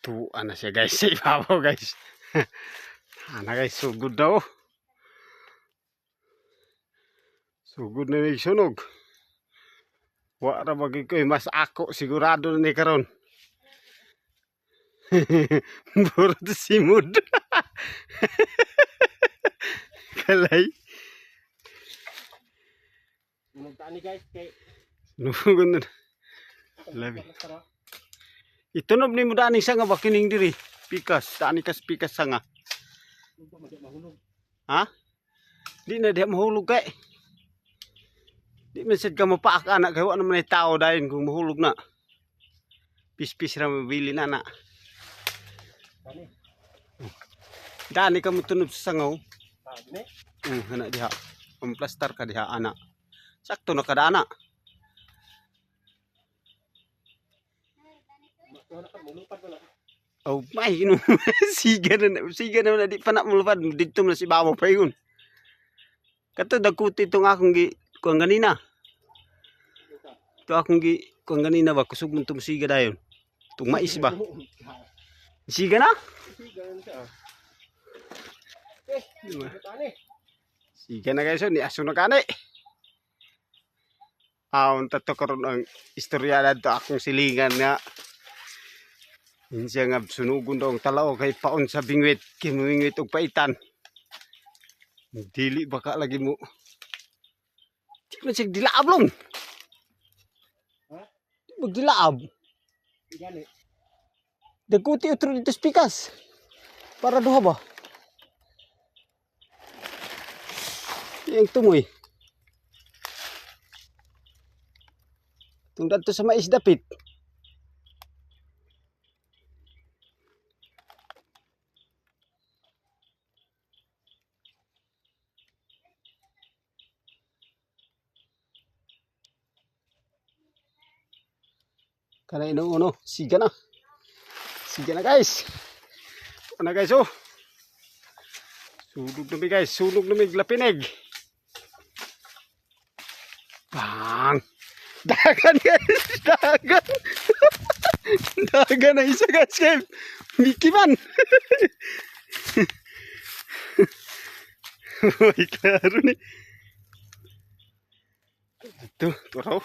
Tuan na siya guys sa ibabaw guys. Ana guys, sugod daw. Sugod na ni sunog. Wa ra bagi ko mas ako sigurado na ni karon. Buro to simod. Kalay. Munugtaan ni guys kay Sugod na. Labi. Itunob ni mo dani sanga ba kining diri? Pikas, dani kas pikas sanga. Ha? Di na diha mahulog kay. Di man sad ka mapaak anak kay wa naman ay tao dayon kung mahulog na. Pis-pis ra mabili na na. Dani ka mo tunob sa sangaw. Ah, dine. Uh, ana diha. Pamplastar ka diha ana. Sakto na kada ana. Oh, may ino. siga na siga na di pa na mulupad didto na si bawo pa yun. Kato dagkuti itong akong gi kuang ganina. Ito akong gi kuang ganina ba kusog mo itong siga dayon. Mais ba? Na? Eh. Siga na guys, ni aso na kani. Aon tato karon ang istorya dito akong silingan nga. Insya nga sunugon daw ang talao kay paon sa bingwit, kimingwit og paitan. Dili baka lagi mo. Di man siya dilaab long. Ha? Di mo dilaab. Gani. Dagkuti utro dito sa pikas. Para duha ba? Yang tumoy. Tungdad to sa mais dapit. Kana inuuno, siga na. Sige na guys. Ano guys oh. Sunog na mi guys. Sunog na mi glapinig. Bang. Dagan guys. Dagan. Dagan na isa guys. Kay Mickey man. Uy, klaro ni. Ito, ito.